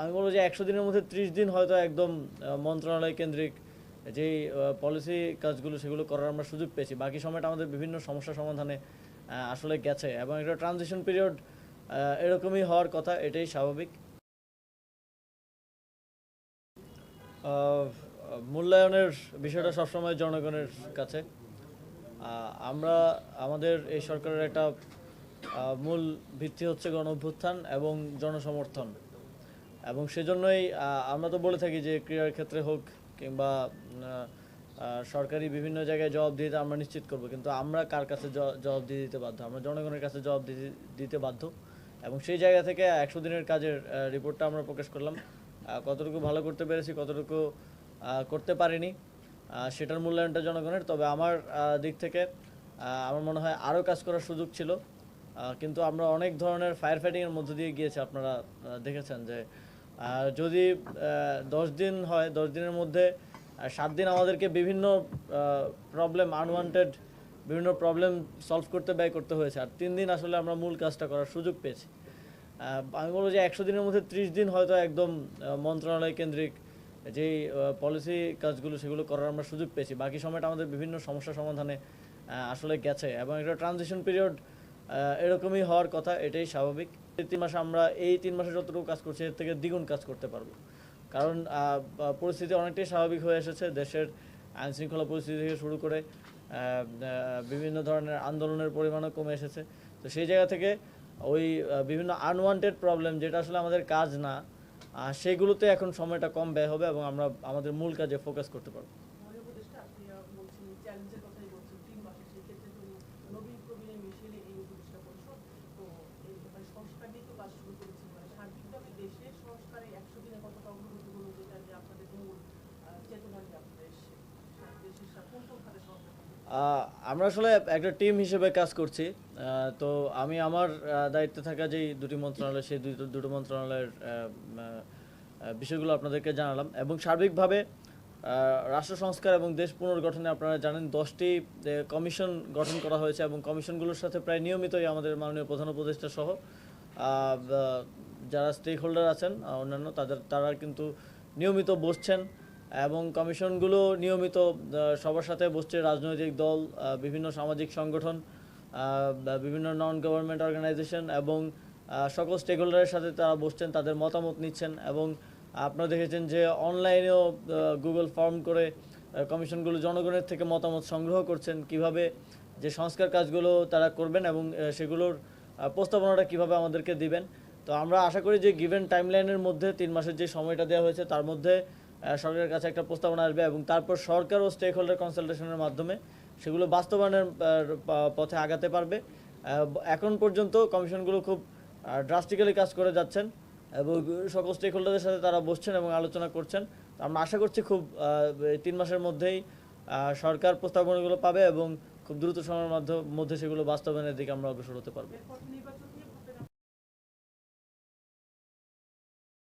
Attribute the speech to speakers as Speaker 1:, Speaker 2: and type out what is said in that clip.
Speaker 1: আমি বলব যে একশো দিনের মধ্যে ত্রিশ দিন হয়তো একদম মন্ত্রণালয় কেন্দ্রিক যেই পলিসি কাজগুলো সেগুলো করার আমরা সুযোগ পেয়েছি। বাকি সময়টা আমাদের বিভিন্ন সমস্যা সমাধানে আসলে গেছে এবং একটা ট্রানজিশন পিরিয়ড এরকমই হওয়ার কথা, এটাই স্বাভাবিক। মূল্যায়নের বিষয়টা সবসময় জনগণের কাছে। আমরা, আমাদের এই সরকারের একটা মূল ভিত্তি হচ্ছে গণ অভ্যুত্থান এবং জনসমর্থন। এবং সেজন্যই আমরা তো বলে থাকি যে ক্রীড়ার ক্ষেত্রে হোক কিংবা সরকারি বিভিন্ন জায়গায় জবাব দিতে আমরা নিশ্চিত করব। কিন্তু আমরা কার কাছে জবাব দিয়ে দিতে বাধ্য? আমরা জনগণের কাছে জবাব দিতে- বাধ্য। এবং সেই জায়গা থেকে একশো দিনের কাজের রিপোর্টটা আমরা প্রকাশ করলাম। কতটুকু ভালো করতে পেরেছি, কতটুকু করতে পারিনি সেটার মূল্যায়নটা জনগণের। তবে আমার দিক থেকে আমার মনে হয় আরও কাজ করার সুযোগ ছিল। কিন্তু আমরা অনেক ধরনের ফায়ার ফাইটিংয়ের মধ্য দিয়ে গিয়েছি। আপনারা দেখেছেন যে আহ, যদি দশ দিন হয় দশ দিনের মধ্যে সাত দিন আমাদেরকে বিভিন্ন প্রবলেম আনওয়ান্টেড বিভিন্ন প্রবলেম সলভ করতে ব্যয় করতে হয়েছে। আর তিন দিন আসলে আমরা মূল কাজটা করার সুযোগ পেয়েছি। আমি বলব যে একশো দিনের মধ্যে ত্রিশ দিন হয়তো একদম মন্ত্রণালয় কেন্দ্রিক যেই পলিসি কাজগুলো সেগুলো করার আমরা সুযোগ পেয়েছি। বাকি সময়টা আমাদের বিভিন্ন সমস্যা সমাধানে আসলে গেছে। এবং একটা ট্রানজিশন পিরিয়ড এরকমই হওয়ার কথা এটাই স্বাভাবিক। তিন মাসে আমরা, এই তিন মাসে যতটুকু কাজ করছি, এর থেকে দ্বিগুণ কাজ করতে পারব। কারণ পরিস্থিতি অনেকটাই স্বাভাবিক হয়ে এসেছে। দেশের আইন শৃঙ্খলা পরিস্থিতি থেকে শুরু করে বিভিন্ন ধরনের আন্দোলনের পরিমাণও কমে এসেছে। তো সেই জায়গা থেকে ওই বিভিন্ন আনওয়ান্টেড প্রবলেম যেটা আসলে আমাদের কাজ না সেগুলোতে এখন সময়টা কম ব্যয় হবে এবং আমরা আমাদের মূল কাজে ফোকাস করতে পারব
Speaker 2: এই উপদেষ্টা পরিষদ তো এই মানে সংস্কার নিয়ে তো কাজ শুরু করেছেন মানে সার্বিকভাবে দেশের সংস্কারে একশো দিনে কতটা অগ্রগতি হলো যেটা যে আপনাদের মূল নিয়ে আপনাদের দেশের
Speaker 1: আমরা আসলে একটা টিম হিসেবে কাজ করছি। তো আমি আমার দায়িত্বে থাকা যেই দুটি মন্ত্রণালয়, সেই দুটো দুটো মন্ত্রণালয়ের বিষয়গুলো আপনাদেরকে জানালাম। এবং সার্বিকভাবে রাষ্ট্র সংস্কার এবং দেশ পুনর্গঠনে আপনারা জানেন দশটি কমিশন গঠন করা হয়েছে এবং কমিশনগুলোর সাথে প্রায় নিয়মিতই আমাদের মাননীয় প্রধান উপদেষ্টা সহ যারা স্টেক হোল্ডার আছেন অন্যান্য, তাদের, তারা কিন্তু নিয়মিত বসছেন এবং কমিশনগুলো নিয়মিত সবার সাথে বসছে রাজনৈতিক দল বিভিন্ন সামাজিক সংগঠন বিভিন্ন নন গভর্নমেন্ট অর্গানাইজেশন এবং সকল স্টেক হোল্ডারের সাথে তারা বসছেন, তাদের মতামত নিচ্ছেন এবং আপনারা দেখেছেন যে অনলাইনেও গুগল ফর্ম করে কমিশনগুলো জনগণের থেকে মতামত সংগ্রহ করছেন, কীভাবে যে সংস্কার কাজগুলো তারা করবেন এবং সেগুলোর প্রস্তাবনাটা কীভাবে আমাদেরকে দিবেন? তো আমরা আশা করি যে গিভেন টাইমলাইনের মধ্যে তিন মাসের যে সময়টা দেওয়া হয়েছে, তার মধ্যে সরকারের কাছে একটা প্রস্তাবনা আসবে এবং তারপর সরকার ও স্টেক হোল্ডার কনসালটেশনের মাধ্যমে সেগুলো বাস্তবায়নের পথে আগাতে পারবে। এখন পর্যন্ত কমিশনগুলো খুব ড্রাস্টিক্যালি কাজ করে যাচ্ছেন এবং সকল স্টেক হোল্ডারদের সাথে তারা বসছেন এবং আলোচনা করছেন। আমরা আশা করছি খুব তিন মাসের মধ্যেই সরকার প্রস্তাবনাগুলো পাবে এবং খুব দ্রুত সময়ের মধ্যে সেগুলো বাস্তবায়নের দিকে আমরা অগ্রসর হতে পারব।